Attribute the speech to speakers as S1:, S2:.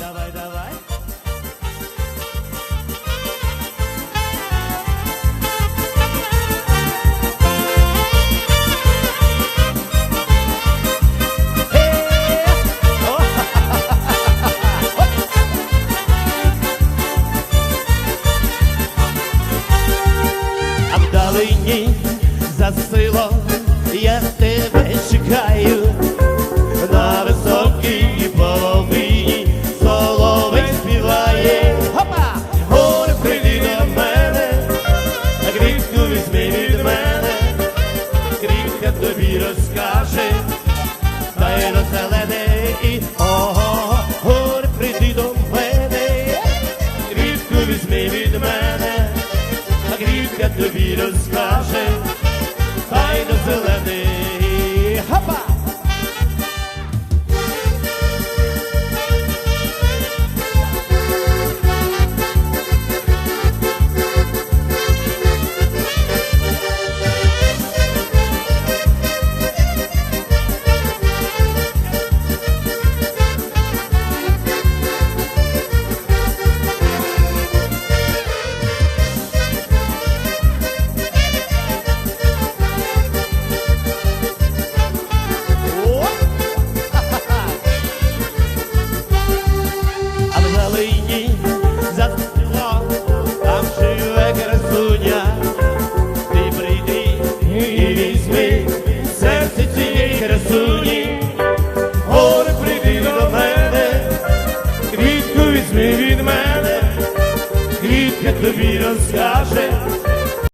S1: Давай, давай. Е, за село я тебе чекаю грішку візьми від мене, а грішка тобі розкаже, і візьми серце цієї красуні. Горе прийди до мене, квітку візьми від мене, квітка тобі розкаже,